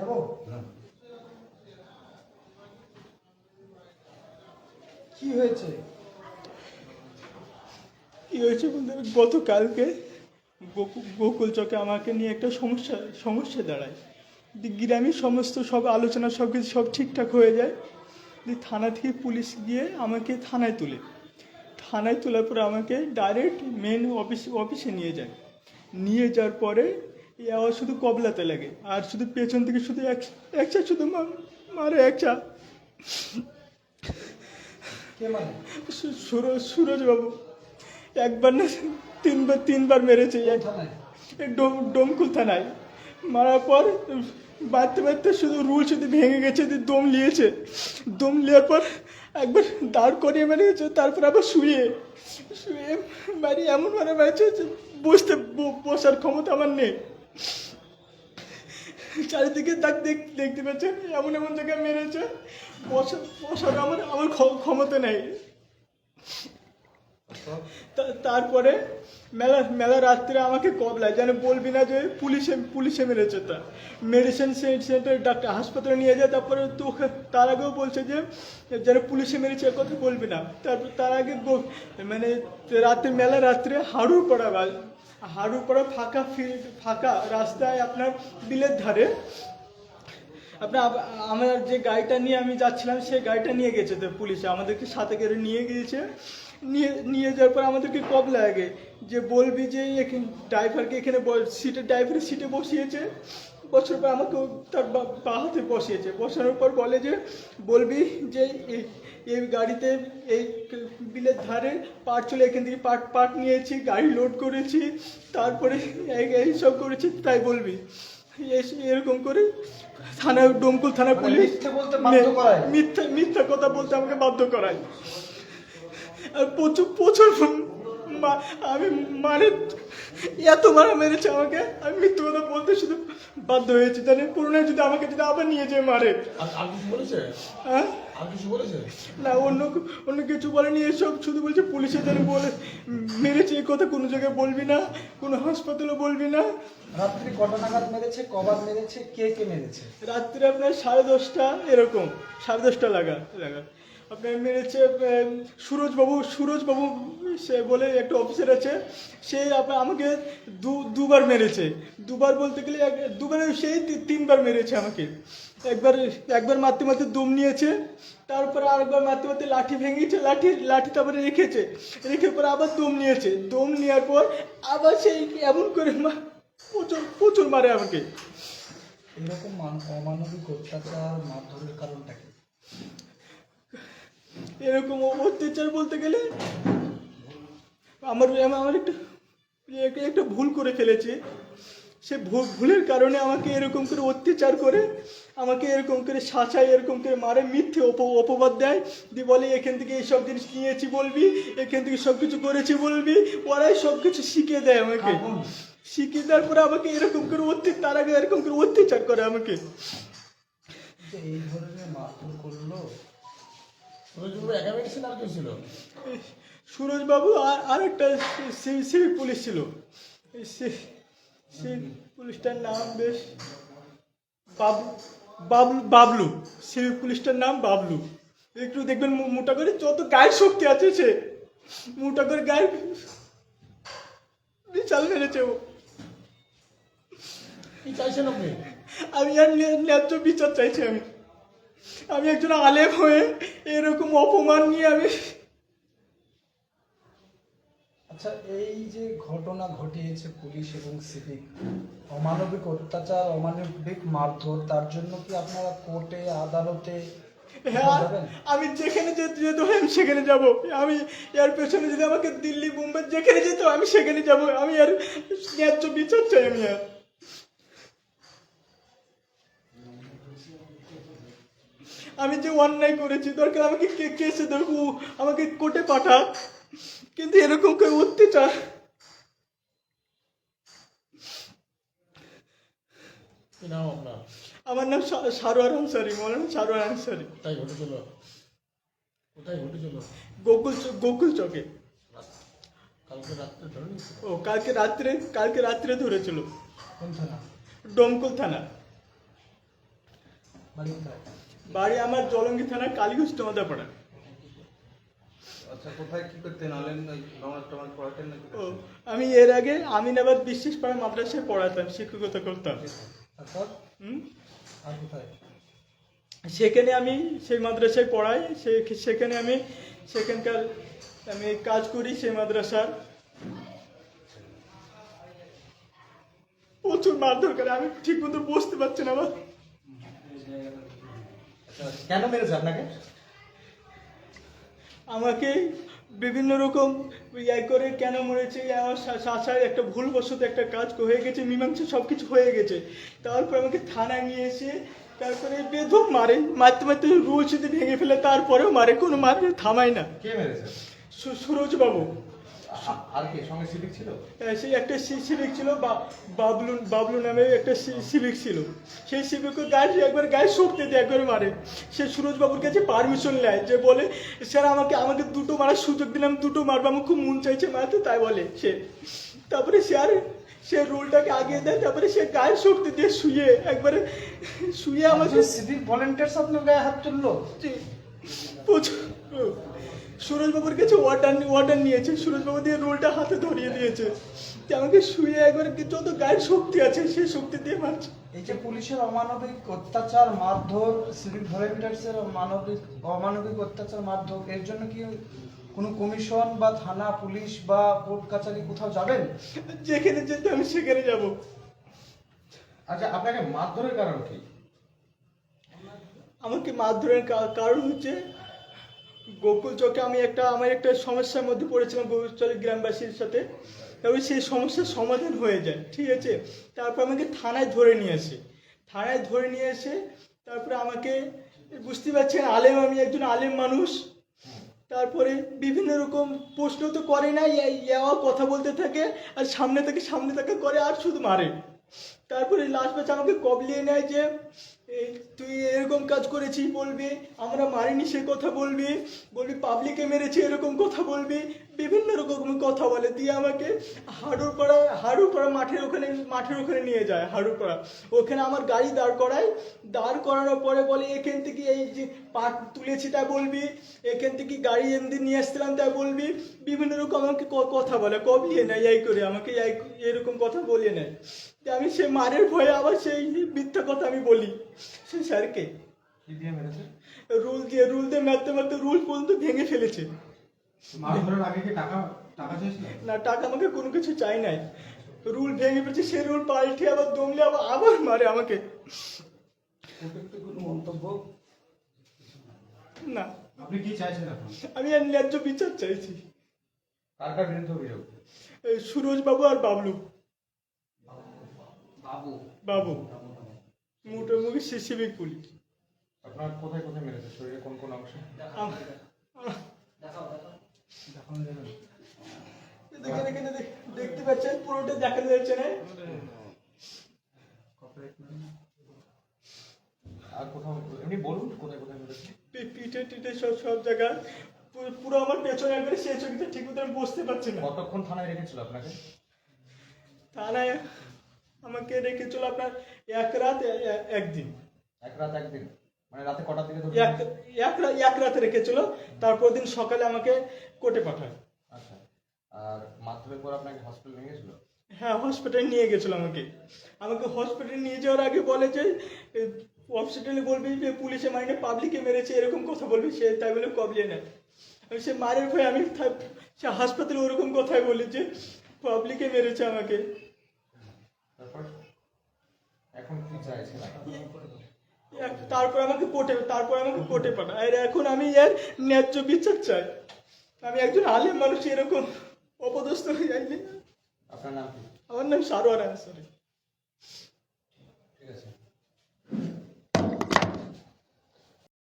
যাব? কি হয়েছে? কি হয়েছে বলতে গতকালকে গোকু- গোকুল চকে আমাকে নিয়ে একটা সমস্যা সমস্যা দাঁড়ায়। গ্রামের সমস্ত সব আলোচনা সব কিছু সব ঠিকঠাক হয়ে যায় দি থানা থেকে পুলিশ গিয়ে আমাকে থানায় তুলে। থানায় তোলার পরে আমাকে ডাইরেক্ট মেন অফিস অফিসে নিয়ে যায়। নিয়ে যাওয়ার পরে এই আওয়াজ শুধু কবলাতে লাগে আর শুধু পেছন থেকে শুধু এক একটা শুধু মারে মানে সুরজ সুরজবাবু একবার না তিনবার তিনবার মেরেছে। ডোমকুল থানায়। মারার পর বাড়তে বাড়তে শুধু রুল শুধু ভেঙে গেছে দিয়ে দম নিয়েছে। দম নেওয়ার পর একবার দাঁড় করিয়ে মেরেছে তারপর আবার শুয়ে। শুয়ে বাড়ি এমন মানে মেরেছে যে বসতে বসার ক্ষমতা আমার নেই। চারিদিকে তাক দেখ- দেখতে পাচ্ছেন এমন এমন জায়গায় মেরেছে, বসা বসার আমার আমার ক্ষমতা নেই। তারপরে মেলা মেলা রাত্রে আমাকে কবলায়, যেন বলবি না যে পুলিশে পুলিশে মেরেছে তা। মেডিসিন সেন্টার ডাক্তার হাসপাতালে নিয়ে যায়, তারপরে তো তার আগেও বলছে যে, যেন পুলিশে মেরেছে কথা বলবি না। তারপর, তার আগে মানে রাত্রে, মেলা রাত্রে হাড়ুর পড়া বাজ উপরে ফাঁকা ফিল্ড ফাঁকা রাস্তায় আপনার বিলের ধারে। আপনার আমার যে গাড়িটা নিয়ে আমি যাচ্ছিলাম, সেই গাড়িটা নিয়ে গেছে তো পুলিশে। আমাদেরকে সাথে করে নিয়ে গিয়েছে। নিয়ে নিয়ে যাওয়ার পর আমাদেরকে কব লাগে যে, বলবি যে, এখানে ড্রাইভারকে এখানে সিটে ড্রাইভারের সিটে বসিয়েছে। বছর পর আমাকে তার বা- হাতে বসিয়েছে। বসানোর পর বলে যে বলবি যে এই এই গাড়িতে এই বিলের ধারে পাট চলে এখান থেকে পাট পাট নিয়েছি গাড়ি লোড করেছি তারপরে এই- সব করেছি তাই বলবি। এরকম করে থানা ডোমকুল থানা মানে পুলিশ মিথ্যে বলতে বাধ্য করায়? মিথ্যা মিথ্যা কথা বলতে আমাকে বাধ্য করায়। আর প্রচুর প্রচুর আমি মানে এত মারা মেরেছে আমাকে? আমি মিথ্যা কথা বলতে শুধু বাধ্য হয়েছি। জানি পুরোনো যদি আমাকে যদি আবার নিয়ে যেয়ে মারে? হ্যাঁ? না অন্য অন্য কিছু বলেনি এসব। শুধু বলছে পুলিশের জন্য বলে মেরেছে এই কথা কোনো জায়গায় বলবি না কোনো হাসপাতালে বলবি না। রাত্রি কটা নাগাদ মেরেছে কবার মেরেছে কে কে মেরেছে? রাত্রে আপনার সাড়ে দশটা এরকম। সাড়ে দশটা লাগা লাগা। আপনার মেরেছে সুরজবাবু সুরজবাবু সে বলে একটা অফিসার আছে, সে আমাকে দু, দুবার মেরেছে। দুবার বলতে গেলে দুবারে সেই তিনবার মেরেছে আমাকে। একবার একবার মারতে মারতে দম নিয়েছে, তারপরে আরেকবার মারতে মারতে লাঠি ভেঙেছে, লাঠি লাঠি তারপরে রেখেছে। রেখে পরে আবার দম নিয়েছে। দম নেওয়ার পর আবার সেই এমন করে মা- প্রচুর প্রচুর মারে আমাকে। এরকম অমানবিক অত্যাচার মারধরের কারণটা কি? এরকম অত্যাচার বলতে গেলে আমার আমার একটা একটা- ভুল করে ফেলেছে। সে ভুলের কারণে আমাকে এরকম করে অত্যাচার করে আমাকে এরকম করে শাসায় এরকম করে মারে মিথ্যে অপ- অপবাদ দেয়। দিয়ে বলে এখান থেকে এইসব জিনিস নিয়েছি বলবি এখান থেকে সব কিছু করেছি বলবি। ওরাই সব কিছু শিখিয়ে দেয় আমাকে। শিখিয়ে দেওয়ার পরে আমাকে এরকম করে অত্যাচার তার আগে এরকম করে অত্যাচার করে আমাকে। এই ধরনের মারধর করল সুরজবাবু একা মেরেছেন আর কেউ ছিল। সুরজবাবু আর আর একটা সি- সিভিক পুলিশ ছিল। সেই পুলিশটার নাম বেশ বাবলু বাবলু বাবলু। সিভিক পুলিশটার নাম বাবলু। একটু দেখবেন মোটা করে যত গায়ের শক্তি আছে সে মোটা করে গায়ে বিশাল মেরেছে ও। কি চাইছেন আপনি? আমি আর ন্যা- ন্যায্য বিচার চাইছি আমি। আমি একজন আলেম হয়ে এরকম অপমান নিয়ে আমি আচ্ছা এই যে ঘটনা ঘটিয়েছে পুলিশ এবং সিভিক অমানবিক অত্যাচার অমানবিক মারধর তার জন্য কি আপনারা কোর্টে আদালতে হ্যাঁ আমি যেখানে যেতে হয় আমি সেখানে যাব আমি এর পেছনে যদি আমাকে দিল্লি মুম্বাই যেখানে যেতে আমি সেখানে যাব আমি আর ন্যায্য বিচার চাই আমি আর। আমি যে অন্যায় করেছি দরকার আমাকে কে কেসে দেখো আমাকে কোর্টে পাঠা কিন্তু এরকম করে অত্যাচার কি নাম আপনার? আমার নাম সারোয়ার আনসারি মৌলানা সারোয়ার আনসারি। কোথায় ঘটেছিল? কোথায় ঘটেছিল? গোকুল গোকুল চকে। কালকে রাত্রে ধরে ও কালকে রাত্রে কালকে রাত্রে ধরেছিল। কোন থানা? ডমকল থানা। বাড়ি বাড়ি আমার জলঙ্গি থানার কালীগঞ্জ টমাদাপাড়া। আচ্ছা কোথায় কি করতেন আলেন পড়াতেন নাকি? ও আমি এর আগে আমিনাবাদ বিশ্বাস পাড়া মাদ্রাসায় পড়াতাম শিক্ষকতা করতাম। হুম? সেখানে আমি সেই মাদ্রাসায় পড়াই সেখানে আমি সেখানকার আমি কাজ করি সেই মাদ্রাসার। প্রচুর মারধর করে আমি ঠিক মতো বসতে পারছি না আমার। কেন মেরেছে আপনাকে? আমাকে বিভিন্ন রকম ইয়ে করে কেন মরেছে আমার শাসায় একটা ভুলবশত একটা কাজ হয়ে গেছে মীমাংসা সব কিছু হয়ে গেছে। তারপর আমাকে থানায় নিয়ে এসে তারপরে বেধম মারে মারতে মারতে রুল ভেঙে ফেলে তারপরেও মারে কোনো মারে থামায় না। কে মেরেছে? সু- সুরজ বাবু আ- আর কে সঙ্গে সিভিক ছিল? আহ, সেই একটা সিভিক ছিল বা- বাবলু বাবলু নামে একটা সিভিক ছিল। সেই সিভিককে গায়ে একবার গায়ে শক্তি দিয়ে একবার মারে। সে সুরজ বাবুর কাছে পারমিশন নেয় যে বলে স্যার আমাকে আমাকে দুটো মারার সুযোগ দিলাম দুটো মারবো আমার খুব মন চাইছে মারতে তাই বলে সে। তারপরে সে আর সে রোলটাকে আগিয়ে দেয় তারপরে সে গায়ে শক্তি দিয়ে শুয়ে একবারে শুয়ে আমাকে সিভিক ভলেন্টিয়ার্স আপনার গায়ে হাত তুললো? প্রচুর। সুরজবাবুর কাছে ওয়াটার ওয়াটার নিয়েছে। সুরজবাবু দিয়ে রোলটা হাতে ধরিয়ে দিয়েছে। যে আমাকে শুয়ে একবার যত গায়ের শক্তি আছে সেই শক্তি দিয়ে মারছে। এই যে পুলিশের অমানবিক অত্যাচার মারধর সিভিক ভলেন্টিয়ার্সের মানবিক অমানবিক অত্যাচার মারধর এর জন্য কি কোনো কমিশন বা থানা পুলিশ বা কোর্ট কাছারি কোথাও যাবেন? যেখানে যেতে আমি সেখানে যাব। আচ্ছা আপনাকে মারধরের কারণ কি? আমাকে মারধরের কারণ হচ্ছে গোকুল চকে আমি একটা, আমার একটা সমস্যার মধ্যে পড়েছিলাম গোকুল চকের গ্রামবাসীর সাথে। তবে সেই সমস্যার সমাধান হয়ে যায়, ঠিক আছে? তারপর আমাকে থানায় ধরে নিয়ে আসে। থানায় ধরে নিয়ে এসে তারপরে আমাকে বুঝতে পারছেন, আলেম, আমি একজন আলেম মানুষ। তারপরে বিভিন্ন রকম প্রশ্ন তো করে না, ইয়া- ইয়াওয়া কথা বলতে থাকে, আর সামনে থেকে সামনে থেকে করে আর শুধু মারে। তারপরে লাস্ট ম্যাচ আমাকে কবলিয়ে নেয় যে তুই এরকম কাজ করেছিস বলবি, আমরা মারিনি সে কথা বলবি বলবি পাবলিকে মেরেছি এরকম কথা বলবি, বিভিন্ন রকম কথা বলে, দিয়ে আমাকে হাড়ুর পাড়া হাড়ুর পাড়া মাঠের ওখানে মাঠের ওখানে নিয়ে যায় হাড়ুর পাড়া ওখানে আমার গাড়ি দাঁড় করায়, দাঁড় করানোর পরে বলে, এখান থেকে এই যে পাট তুলেছি তা বলবি, এখান থেকে গাড়ি এমনি নিয়ে আসছিলাম তা বলবি, বিভিন্ন রকম আমাকে কথা বলে কবিয়ে নেয়, এই করে আমাকে এরকম কথা বলিয়ে নেয়। যে আমি সে মারের ভয়ে আবার সেই মিথ্যা কথা আমি বলি। সে স্যারকে। রুল দিয়ে রুল দিয়ে মারতে মারতে রুল পর্যন্ত ভেঙে ফেলেছে। না টাকা আমাকে কোনো কিছু চাই নাই। রুল ভেঙে ফেলেছে সে রুল পাল্টে আবার দমলে আবার আবার মারে আমাকে। কোনো মন্তব্য? না। আপনি কি চাইছেন আমি আর ন্যায্য বিচার চাইছি। কার কার বিরুদ্ধে অভিযোগ? সুরজ বাবু আর বাবলু। বাবু বাবু মোটামুটি সিসিবিক পুলিশ আপনার কোথায় কোথায় মেরেছে? শরীরে কোন কোন অংশ? দেখতে পাচ্ছেন পুরোটা দেখা যাচ্ছে না। আর কোথাও এমনি বলুন কোথায় কোথায় মেরেছে? পিঠে টিঠে সব সব পুরো- আমার পেছনে একবারে সেই চোখটা ঠিক মতো বসতে পারছি না। কতক্ষণ থানায় রেখেছিল আপনাকে? থানায় আমাকে রেখেছিল আপনার এক রাত একদিন। এক রাত একদিন? মানে রাতে কটার দিকে এক এক রাতে রেখেছিল তারপর দিন সকালে আমাকে কোর্টে পাঠায়। আচ্ছা। আর মারধরের পর আপনাকে হসপিটাল নিয়ে গেছিল? হ্যাঁ হসপিটালে নিয়ে গেছিল আমাকে। আমাকে হসপিটালে নিয়ে যাওয়ার আগে বলে যে হসপিটালে বলবি যে পুলিশে মাইনে পাবলিকে মেরেছে এরকম কথা বলবি সে তাই বলে কবলিয়ে নেয় আমি সে মারের ভয়ে আমি সে হাসপাতালে ওরকম কথাই বলি যে পাবলিকে মেরেছে আমাকে। তারপর? এখন কি চাইছেন? তারপর আমাকে কোর্টে তারপর আমাকে কোর্টে পাঠায় আর এখন আমি এর ন্যায্য বিচার চাই। আমি একজন আলেম মানুষ এরকম অপদস্থ হয়ে যাইনি। আপনার নাম কি? আমার নাম সারোয়ার আনসারি।